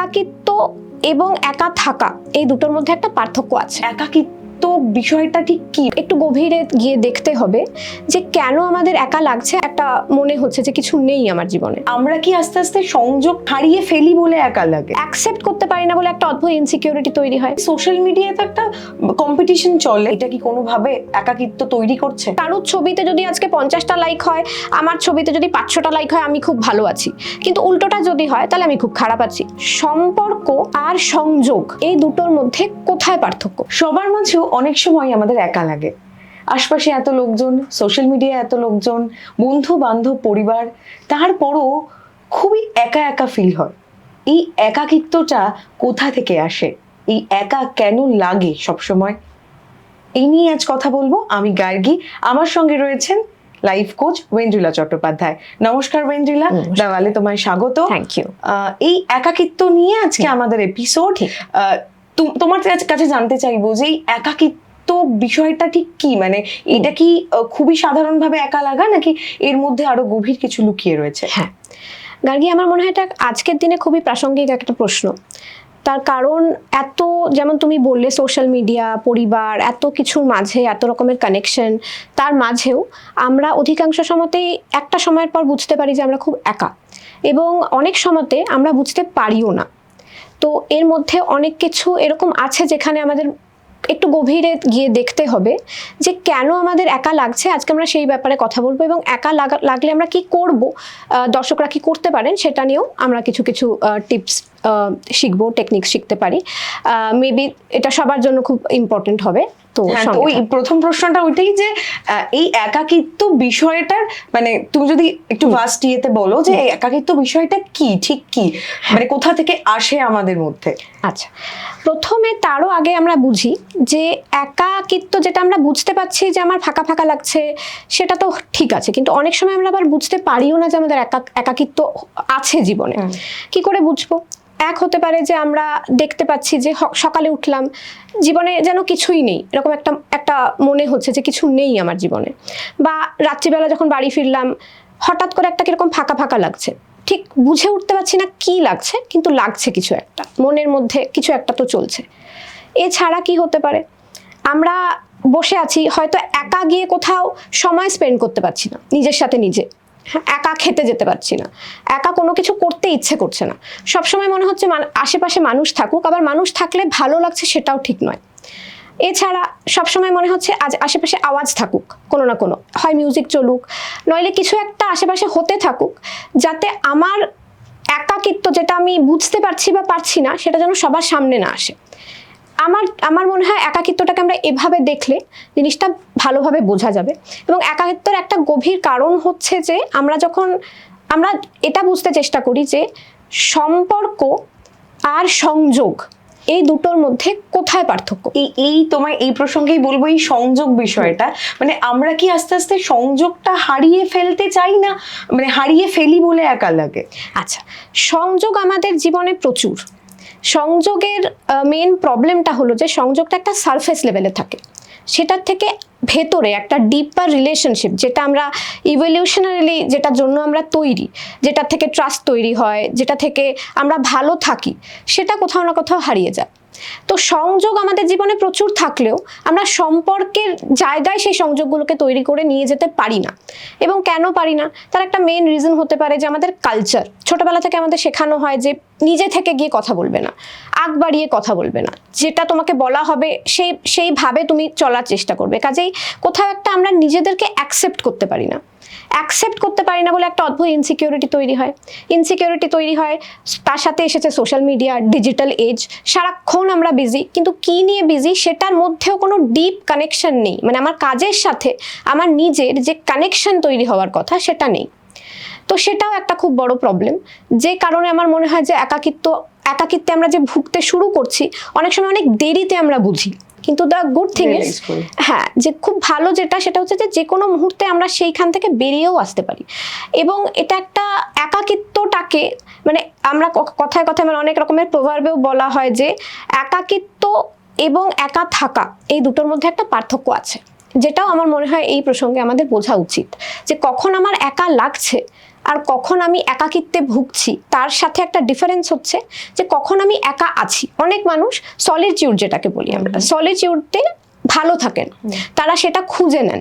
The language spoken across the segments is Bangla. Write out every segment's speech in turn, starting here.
একাকিত্ব এবং একা থাকা এই দুটোর মধ্যে একটা পার্থক্য আছে। একাকিত্ব বিষয়টা ঠিক কি? একটু গভীরে গিয়ে দেখতে হবে যে কেন আমাদের একা লাগছে একটা মনে হচ্ছে যে কিছু নেই আমার জীবনে। আমরা কি আস্তে আস্তে সংযোগ হারিয়ে ফেলি বলে একা লাগে? অ্যাকসেপ্ট করতে পারি না বলে একটা অদ্ভুত ইনসিকিউরিটি তৈরি হয়। সোশ্যাল মিডিয়ায় তো একটা কম্পিটিশন চলে। এটা কি কোনোভাবে একাকিত্ব তৈরি করছে? কারোর ছবিতে যদি আজকে পঞ্চাশটা লাইক হয় আমার ছবিতে যদি পাঁচশোটা লাইক হয় আমি খুব ভালো আছি। কিন্তু উল্টোটা যদি হয় তাহলে আমি খুব খারাপ আছি। সম্পর্ক আর সংযোগ এই দুটোর মধ্যে কোথায় পার্থক্য? সবার মাঝেও অনেক সময় আমাদের একা লাগে। আশপাশে এত লোকজন সোশ্যাল মিডিয়ায় এত লোকজন বন্ধু বান্ধব পরিবার তারপরও খুবই একা একা ফিল হয়। এই একাকিত্বটা কোথা থেকে আসে? এই একা কেন লাগে সবসময়? এই নিয়ে আজ কথা বলব আমি গার্গী। আমার সঙ্গে রয়েছেন লাইফ কোচ ওয়েন্দ্রিলা চট্টোপাধ্যায় নমস্কার ওয়েন্দ্রিলা। দেওয়ালে তোমায় স্বাগত। থ্যাংক ইউ এই একাকিত্ব নিয়ে আজকে আমাদের এপিসোড। তোমার কাছে- জানতে চাইব যে একাকিত্ব বিষয়টা ঠিক কি? মানে এটা কি খুবই সাধারণভাবে একা লাগা নাকি এর মধ্যে আরও গভীর কিছু লুকিয়ে রয়েছে? হ্যাঁ। গার্গী, আমার মনে হয় এটা আজকের দিনে খুবই প্রাসঙ্গিক একটা প্রশ্ন। তার কারণ এত, যেমন তুমি বললে সোশ্যাল মিডিয়া পরিবার, এত কিছুর মাঝে, এত রকমের কানেকশন তার মাঝেও আমরা অধিকাংশ সময়তেই একটা সময়ের পর বুঝতে পারি যে আমরা খুব একা। এবং অনেক সময়তে আমরা বুঝতে পারিও না। তো এর মধ্যে অনেক কিছু এরকম আছে যেখানে আমাদের একটু গভীরে গিয়ে দেখতে হবে যে কেন আমাদের একা লাগছে। আজকে আমরা সেই ব্যাপারে কথা বলব এবং একা লাগা- লাগলে আমরা কি করব? দর্শকরা কি করতে পারেন? সেটা নিয়েও আমরা কিছু কিছু টিপস শিখব টেকনিক শিখতে পারি। মেবি এটা সবার জন্য খুব ইম্পর্টেন্ট হবে তো হ্যাঁ, ওই প্রথম প্রশ্নটা ওইটাই যে এই একাকিত্ব বিষয়টার মানে তুমি যদি একটু ভাস্ট ইয়েতে বলো যে এই একাকিত্ব বিষয়টা কি ঠিক কি? মানে কোথা থেকে আসে আমাদের মধ্যে? আচ্ছা প্রথমে তারও আগে আমরা বুঝি যে একাকিত্ব যেটা আমরা বুঝতে পারছি যে আমার ফাঁকা ফাঁকা লাগছে সেটা তো ঠিক আছে কিন্তু অনেক সময় আমরা আবার বুঝতে পারিও না যে আমাদের একা একাকিত্ব আছে জীবনে। কি করে বুঝব? এক হতে পারে যে আমরা দেখতে পাচ্ছি যে সকালে উঠলাম, জীবনে যেন কিছুই নেই, এরকম একটা একটা মনে হচ্ছে যে কিছু নেই আমার জীবনে। বা রাত্রিবেলা যখন বাড়ি ফিরলাম, হঠাৎ করে একটা কীরকম ফাঁকা ফাঁকা লাগছে। ঠিক বুঝে উঠতে পারছি না কি লাগছে, কিন্তু লাগছে কিছু একটা, মনের মধ্যে কিছু একটা তো চলছে। এছাড়া কি হতে পারে? আমরা বসে আছি, হয়তো একা গিয়ে কোথাও সময় স্পেন্ড করতে পারছি না, নিজের সাথে নিজে। একা খেতে যেতে পারছি না। একা কোনো কিছু করতে ইচ্ছে করছে না। সবসময় মনে হচ্ছে আশেপাশে মানুষ থাকুক, আবার মানুষ থাকলে ভালো লাগছে সেটাও ঠিক নয়। এছাড়া সবসময় মনে হচ্ছে আজ আশেপাশে আওয়াজ থাকুক, কোনো না কোনো। হয় মিউজিক চলুক, নইলে কিছু একটা আশেপাশে হতে থাকুক, যাতে আমার একাকিত্ব যেটা আমি বুঝতে পারছি বা পারছি না, সেটা যেন সবার সামনে না আসে। আমার আমার মনে হয় একাকিত্বটাকে আমরা এভাবে দেখলে জিনিসটা ভালোভাবে বোঝা যাবে। এবং একাকিত্বের একটা গভীর কারণ হচ্ছে যে আমরা যখন আমরা এটা বুঝতে চেষ্টা করি যে সম্পর্ক আর সংযোগ এই দুটোর মধ্যে কোথায় পার্থক্য? এই এই তোমায় এই প্রসঙ্গেই বলব এই সংযোগ বিষয়টা। মানে আমরা কি আস্তে আস্তে সংযোগটা হারিয়ে ফেলতে চাই না? মানে হারিয়ে ফেলি বলে একা লাগে। আচ্ছা সংযোগ আমাদের জীবনে প্রচুর। সংযোগের মেন প্রবলেমটা হলো যে সংযোগটা একটা সারফেস লেভেলে থাকে। সেটার থেকে ভেতরে একটা ডিপার রিলেশনশিপ যেটা আমরা ইভলিউশনারিলি যেটার জন্য আমরা তৈরি যেটা থেকে ট্রাস্ট তৈরি হয়, যেটা থেকে আমরা ভালো থাকি, সেটা কোথাও না কোথাও হারিয়ে যায়। তো সংযোগ আমাদের জীবনে প্রচুর থাকলেও আমরা সম্পর্কের জায়গায় সেই সংযোগগুলোকে তৈরি করে নিয়ে যেতে পারি না। এবং কেন পারি না? তার একটা মেন রিজন হতে পারে যে আমাদের কালচার ছোটবেলা থেকে আমাদের শেখানো হয় যে নিজে থেকে গিয়ে কথা বলবে না, আগ বাড়িয়ে কথা বলবে না। যেটা তোমাকে বলা হবে সেই, সেইভাবে তুমি চলার চেষ্টা করবে। কাজেই কোথাও একটা আমরা নিজেদেরকে অ্যাকসেপ্ট করতে পারি না। অ্যাকসেপ্ট করতে পারি না বলে একটা অদ্ভুত ইনসিকিউরিটি তৈরি হয়। ইনসিকিউরিটি তৈরি হয়, তার সাথে এসেছে সোশ্যাল মিডিয়া ডিজিটাল এজ সারাক্ষণ আমরা বিজি কিন্তু কি নিয়ে বিজি সেটার মধ্যেও কোনো ডিপ কানেকশন নেই। মানে আমার কাজের সাথে আমার নিজের যে কানেকশন তৈরি হওয়ার কথা সেটা নেই। তো সেটাও একটা খুব বড় প্রবলেম যে কারণে আমার মনে হয় যে একাকিত্ব, একাকিত্বে আমরা যে ভুগতে শুরু করছি, অনেক সময় অনেক দেরিতে আমরা বুঝি। কিন্তু দ্য গুড থিং ইজ হ্যাঁ যে খুব ভালো যেটা সেটা হচ্ছে যে যে কোনো মুহূর্তে আমরা সেইখান থেকে বেরিয়েও আসতে পারি। এবং এটা একটা একাকিত্বটাকে মানে আমরা কথায় কথায় মানে অনেক রকমের প্রভাবেও বলা হয় যে একাকিত্ব এবং একা থাকা এই দুটোর মধ্যে একটা পার্থক্য আছে। যেটাও আমার মনে হয় এই প্রসঙ্গে আমাদের বোঝা উচিত। যে কখন আমার একা লাগছে আর কখন আমি একাকিত্বে ভুগছি তার সাথে একটা ডিফারেন্স হচ্ছে যে কখন আমি একা আছি। অনেক মানুষ সলিচিউড যেটাকে বলি আমরা সলিচিউডতে ভালো থাকেন তারা সেটা খুঁজে নেন।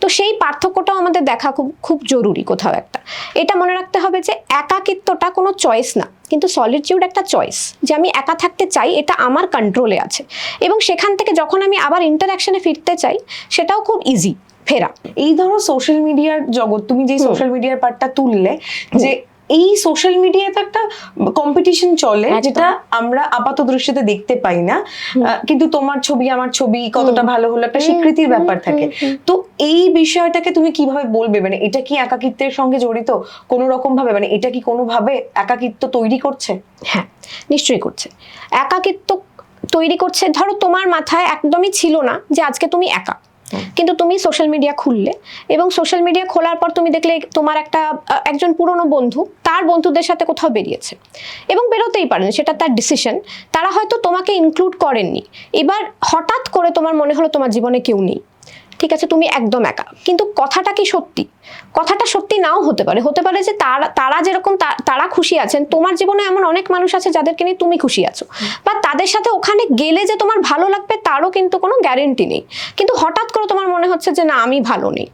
তো সেই পার্থক্যটাও আমাদের দেখা খুব খুব জরুরি কোথাও একটা। এটা মনে রাখতে হবে যে একাকিত্বটা কোনো চয়েস না কিন্তু সলিটিউড একটা চয়েস যে আমি একা থাকতে চাই এটা আমার কন্ট্রোলে আছে। এবং সেখান থেকে যখন আমি আবার ইন্টারাকশনে ফিরতে চাই সেটাও খুব ইজি ফেরা। এই ধরো সোশ্যাল মিডিয়ার জগৎ তুমি যে সোশ্যাল মিডিয়ার পার্টটা তুললে যে এই সোশ্যাল মিডিয়াতে একটা কম্পিটিশন চলে যেটা আমরা আপাত দৃষ্টিতে দেখতে পাই না। কিন্তু তোমার ছবি আমার ছবি কতটা ভালো হলো একটা স্বীকৃতির ব্যাপার থাকে। তো এই বিষয়টাকে তুমি কীভাবে বলবে? মানে এটা কি একাকিত্বের সঙ্গে জড়িত? কোনো রকম ভাবে? মানে এটা কি কোনোভাবে একাকিত্ব তৈরি করছে? হ্যাঁ নিশ্চয়ই করছে। একাকিত্ব তৈরি করছে। ধরো তোমার মাথায় একদমই ছিল না যে আজকে তুমি একা। কিন্তু তুমি সোশ্যাল মিডিয়া খুললে এবং সোশ্যাল মিডিয়া খোলার পর তুমি দেখলে তোমার একটা একজন পুরনো বন্ধু তার বন্ধুদের সাথে কোথাও বেরিয়েছে এবং বেরোতেই পারেন, সেটা তার ডিসিশন তারা হয়তো তোমাকে ইনক্লুড করেননি। এবার হঠাৎ করে তোমার মনে হলো তোমার জীবনে কেউ নেই। ঠিক আছে, তুমি একদম একা। কিন্তু কথাটা কি সত্যি? কথাটা সত্যি নাও হতে পারে। হতে পারে যে তারা তারা যেরকম তারা খুশি আছেন তোমার জীবনে এমন অনেক মানুষ আছে যাদেরকে নিয়ে তুমি খুশি আছো। বা তাদের সাথে ওখানে গেলে যে তোমার ভালো লাগবে তারও কিন্তু কোনো গ্যারেন্টি নেই। কিন্তু হঠাৎ করে তোমার মনে হচ্ছে যে না আমি ভালো নেই।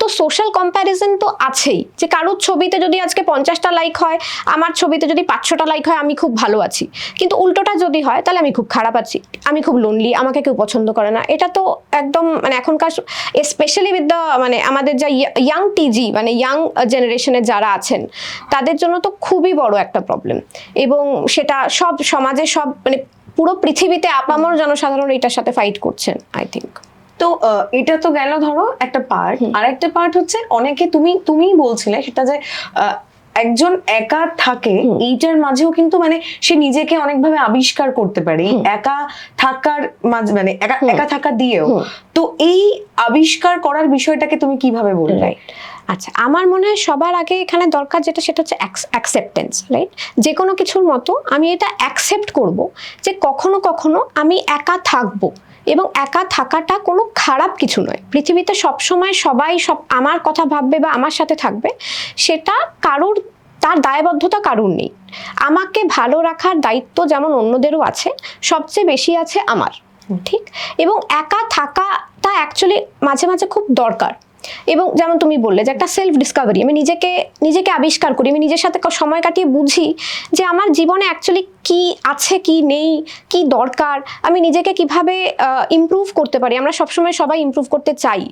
তো সোশ্যাল কম্প্যারিজন তো আছেই, যে কারোর ছবিতে যদি আজকে পঞ্চাশটা লাইক হয়, আমার ছবিতে যদি পাঁচশোটা লাইক হয়, আমি খুব ভালো আছি। কিন্তু উল্টোটা যদি হয়, তাহলে আমি খুব খারাপ আছি। আমি খুব লোনলি আমাকে কেউ পছন্দ করে না। এটা তো একদম মানে এখনকার স্পেশালি উইথ দ্য মানে আমাদের যা ইয়াং টিজি মানে ইয়াং জেনারেশনের যারা আছেন, তাদের জন্য তো খুবই বড় একটা প্রবলেম এবং সেটা সব সমাজে সব মানে পুরো পৃথিবীতে আপামর জনসাধারণ এটার সাথে ফাইট করছেন আই থিঙ্ক তো এটা তো গেল ধরো একটা পার্ট আর একটা পার্ট হচ্ছে অনেকে তুমি তুমিই বলছিলে সেটা যে একজন একা থাকে এইটার মাঝেও কিন্তু মানে সে নিজেকে অনেকভাবে আবিষ্কার করতে পারে। একা থাকার মাঝে মানে একা একা থাকা দিয়েও। তো এই আবিষ্কার করার বিষয়টাকে তুমি কীভাবে বলবে আচ্ছা আমার মনে হয় সবার আগে এখানে দরকার যেটা সেটা হচ্ছে অ্যাকসেপ্টেন্স রাইট যে কোনো কিছুর মতো আমি এটা অ্যাকসেপ্ট করব যে কখনো কখনো আমি একা থাকব। এবং একা থাকাটা কোনো খারাপ কিছু নয়। পৃথিবীতে সবসময় সবাই সব আমার কথা ভাববে বা আমার সাথে থাকবে, সেটা কারোর, তার দায়বদ্ধতা কারুর নেই। আমাকে ভালো রাখার দায়িত্ব যেমন অন্যদেরও আছে, সবচেয়ে বেশি আছে আমার, ঠিক? এবং একা থাকাটা অ্যাকচুয়ালি মাঝে মাঝে খুব দরকার। এবং যেমন তুমি বললে যে একটা সেলফ ডিসকাভারি আমি নিজেকে নিজেকে আবিষ্কার করি, আমি নিজের সাথে সময় কাটিয়ে বুঝি যে আমার জীবনে অ্যাকচুয়ালি কি আছে, কি নেই, কি দরকার, আমি নিজেকে কীভাবে ইমপ্রুভ করতে পারি? আমরা সবসময় সবাই ইমপ্রুভ করতে চাই।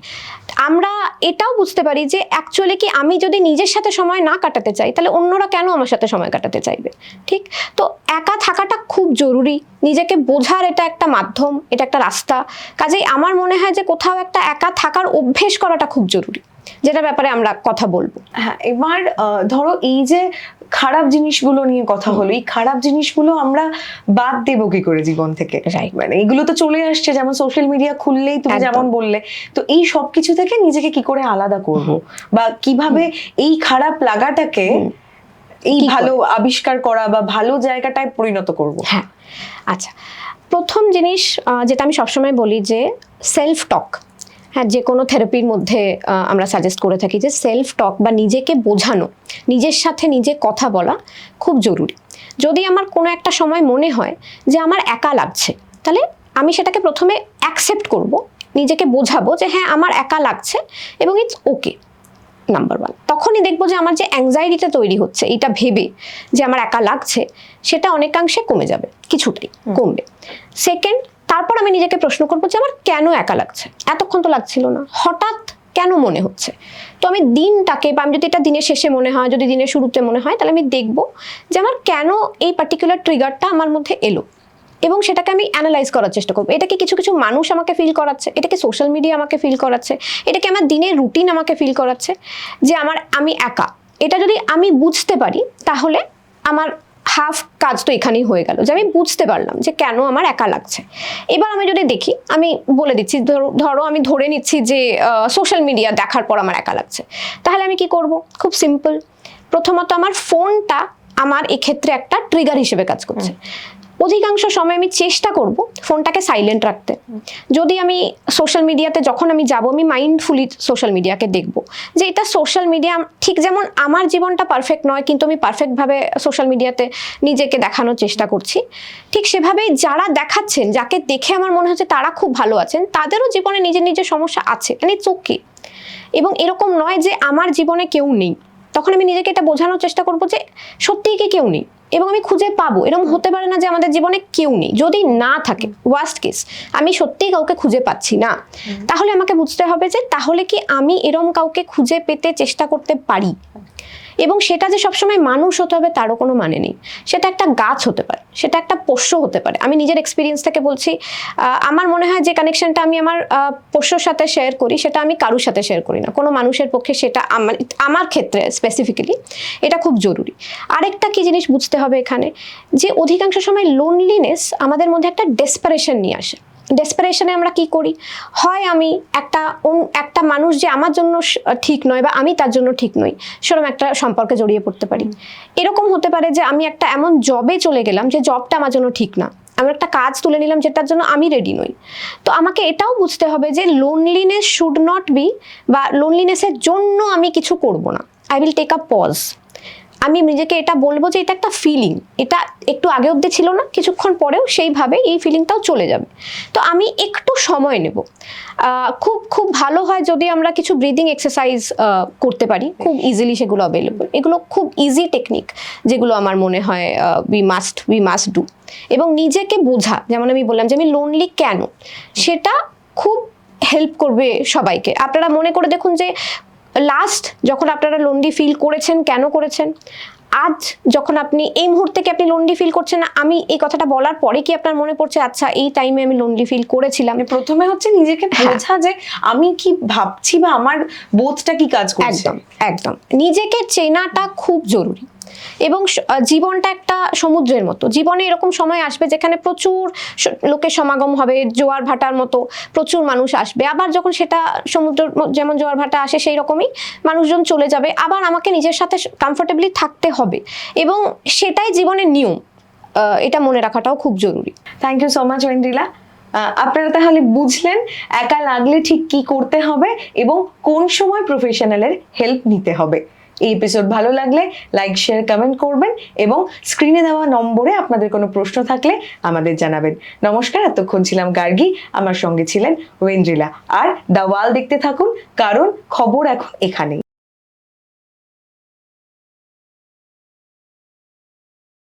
আমরা এটাও বুঝতে পারি যে অ্যাকচুয়ালি কি আমি যদি নিজের সাথে সময় না কাটাতে চাই, তাহলে অন্যরা কেন আমার সাথে সময় কাটাতে চাইবে? ঠিক? তো একা থাকাটা খুব জরুরি। নিজেকে বোঝার এটা একটা মাধ্যম, এটা একটা রাস্তা। কাজেই আমার মনে হয় যে কোথাও একটা একা থাকার অভ্যেস করাটা খুব জরুরি। যেটা ব্যাপারে আমরা কথা বলব। হ্যাঁ এবার ধরো এই যে খারাপ জিনিসগুলো নিয়ে কথা হলো এই খারাপ জিনিসগুলো আমরা বাদ দেবো কি করে জীবন থেকে. মানে এগুলো তো চলে আসছে যেমন সোশ্যাল মিডিয়া খুললেই তুমি যেমন বললে তো এই সব কিছু থেকে নিজেকে কি করে আলাদা করব? বা কীভাবে এই খারাপ লাগাটাকে এই ভালো আবিষ্কার করা বা ভালো জায়গাটায় পরিণত করব? হ্যাঁ। আচ্ছা প্রথম জিনিস যেটা আমি সবসময় বলি যে সেলফ টক হ্যাঁ যে কোনো থেরাপির মধ্যে আমরা সাজেস্ট করে থাকি যে সেলফ টক বা নিজেকে বোঝানো নিজের সাথে নিজে কথা বলা খুব জরুরি। যদি আমার কোনো একটা সময় মনে হয় যে আমার একা লাগছে তাহলে আমি সেটাকে প্রথমে অ্যাকসেপ্ট করব নিজেকে বোঝাবো যে হ্যাঁ আমার একা লাগছে এবং ইটস ওকে নাম্বার ওয়ান তখনই দেখব যে আমার যে অ্যাংজাইটিটা তৈরি হচ্ছে এটা ভেবে যে আমার একা লাগছে সেটা অনেকাংশে কমে যাবে কিছুটাই কমবে। সেকেন্ড তারপর আমি নিজেকে প্রশ্ন করব যে আমার কেন একা লাগছে? এতক্ষণ তো লাগছিল না। হঠাৎ কেন মনে হচ্ছে? তো আমি দিনটাকে বা আমি যদি এটা দিনের শেষে মনে হয়, যদি দিনের শুরুতে মনে হয়, তাহলে আমি দেখব যে আমার কেন এই পার্টিকুলার ট্রিগারটা আমার মধ্যে এলো। এবং সেটাকে আমি অ্যানালাইজ করার চেষ্টা করব। এটাকে কিছু কিছু মানুষ আমাকে ফিল করাচ্ছে? এটাকে সোশ্যাল মিডিয়া আমাকে ফিল করাচ্ছে? এটাকে আমার দিনের রুটিন আমাকে ফিল করাচ্ছে? যে আমার, আমি একা। এটা যদি আমি বুঝতে পারি, তাহলে আমার হাফ কাজ তো এখানেই হয়ে গেল যে আমি বুঝতে পারলাম যে কেন আমার একা লাগছে। এবার আমি যদি দেখি, আমি বলে দিচ্ছি, ধরো আমি ধরে নিচ্ছি যে সোশ্যাল মিডিয়া দেখার পর আমার একা লাগছে। তাহলে আমি কি করব? খুব সিম্পল প্রথমত আমার ফোনটা আমার এক্ষেত্রে একটা ট্রিগার হিসেবে কাজ করছে। অধিকাংশ সময় আমি চেষ্টা করব ফোনটাকে সাইলেন্ট রাখতে। যদি আমি সোশ্যাল মিডিয়াতে যখন আমি যাব, আমি মাইন্ডফুলি সোশ্যাল মিডিয়াকে দেখব। যে এটা সোশ্যাল মিডিয়া ঠিক যেমন আমার জীবনটা পারফেক্ট নয়, কিন্তু আমি পারফেক্টভাবে সোশ্যাল মিডিয়াতে নিজেকে দেখানোর চেষ্টা করছি। ঠিক সেভাবেই যারা দেখাচ্ছেন, যাকে দেখে আমার মনে হচ্ছে তারা খুব ভালো আছেন, তাদেরও জীবনে নিজের নিজের সমস্যা আছে মানে চোখে এবং এরকম নয় যে আমার জীবনে কেউ নেই। তখন আমি নিজেকে এটা বোঝানোর চেষ্টা করব যে সত্যিই কি কেউ নেই? এবং আমি খুঁজে পাবো। এরকম হতে পারে না যে আমাদের জীবনে কেউ নেই। যদি না থাকে ওয়াস্ট কেস আমি সত্যিই কাউকে খুঁজে পাচ্ছি না। তাহলে আমাকে বুঝতে হবে যে তাহলে কি আমি এরম কাউকে খুঁজে পেতে চেষ্টা করতে পারি? এবং সেটা যে সবসময় মানুষ হতে হবে তারও কোনো মানে নেই। সেটা একটা গাছ হতে পারে, সেটা একটা পোষ্য হতে পারে। আমি নিজের এক্সপিরিয়েন্স থেকে বলছি আমার মনে হয় যে কানেকশনটা আমি আমার পোষ্যর সাথে শেয়ার করি, সেটা আমি কারুর সাথে শেয়ার করি না। কোনো মানুষের পক্ষে সেটা আমার আমার ক্ষেত্রে স্পেসিফিক্যালি এটা খুব জরুরি। আরেকটা কি জিনিস বুঝতে হবে এখানে? যে অধিকাংশ সময় লোনলিনেস আমাদের মধ্যে একটা ডেসপারেশন নিয়ে আসে। ডেসপারেশনে আমরা কি করি? হয় আমি একটা একটা মানুষ যে আমার জন্য ঠিক নয় বা আমি তার জন্য ঠিক নই, সেরকম একটা সম্পর্কে জড়িয়ে পড়তে পারি। এরকম হতে পারে যে আমি একটা এমন জবে চলে গেলাম যে জবটা আমার জন্য ঠিক না। আমি একটা কাজ তুলে নিলাম যেটার জন্য আমি রেডি নই। তো আমাকে এটাও বুঝতে হবে যে লোনলিনেস শুড নট বি বা লোনলিনেসের জন্য আমি কিছু করব না। I will take a pause আমি নিজেকে এটা বলব যে এটা একটা ফিলিং এটা একটু আগে অবধি ছিল না, কিছুক্ষণ পরেও সেইভাবে এই ফিলিংটাও চলে যাবে। তো আমি একটু সময় নেব। খুব খুব ভালো হয় যদি আমরা কিছু ব্রিদিং এক্সারসাইজ করতে পারি। খুব ইজিলি সেগুলো অ্যাভেলেবল এগুলো খুব ইজি টেকনিক যেগুলো আমার মনে হয় we must we must do এবং নিজেকে বোঝা, যেমন আমি বললাম যে আমি লোনলি কেন? সেটা খুব হেল্প করবে সবাইকে। আপনারা মনে করে দেখুন যে লাস্ট যখন আপনারা লন্ডি ফিল করেছেন কেন করেছেন? আজ যখন আপনি এই মুহূর্তে কি আপনি লোনলি ফিল করছেন? না আমি এই কথাটা বলার পরে কি আপনার মনে পড়ছে আচ্ছা এই টাইমে আমি লোনলি ফিল করেছিলাম মানে প্রথমে হচ্ছে নিজেকে বোঝা যে আমি কি ভাবছি বা আমার বোধটা কি কাজ করছে। একদম একদম। নিজেকে চেনাটা খুব জরুরি। এবং জীবনটা একটা সমুদ্রের মতো। জীবনে এরকম সময় আসবে যেখানে প্রচুর লোকের সমাগম হবে, জোয়ার ভাটার মতো প্রচুর মানুষ আসবে। আবার যখন সেটা সমুদ্র যেমন জোয়ার ভাটা আসে সেই রকমই মানুষজন চলে যাবে। আবার আমাকে নিজের সাথে কমফোর্টেবলি থাকতে হবে এবং সেটাই জীবনের নিয়ম। এটা মনে রাখাটাও খুব জরুরি। Thank you so much Aindrila আপনারা তাহলে বুঝলেন একা লাগলে ঠিক কি করতে হবে এবং কোন সময় প্রফেশনালের হেল্প নিতে হবে। এই এপিসোড ভালো লাগলে লাইক শেয়ার কমেন্ট করবেন এবং স্ক্রিনে দেওয়া নম্বরে আপনাদের কোনো প্রশ্ন থাকলে আমাদের জানাবেন। নমস্কার, এতক্ষণ ছিলাম গার্গি, আমার সঙ্গে ছিলেন ওয়েন্দ্রিলা। আর দ্য ওয়াল দেখতে থাকুন, কারণ খবর এখন এখানেই।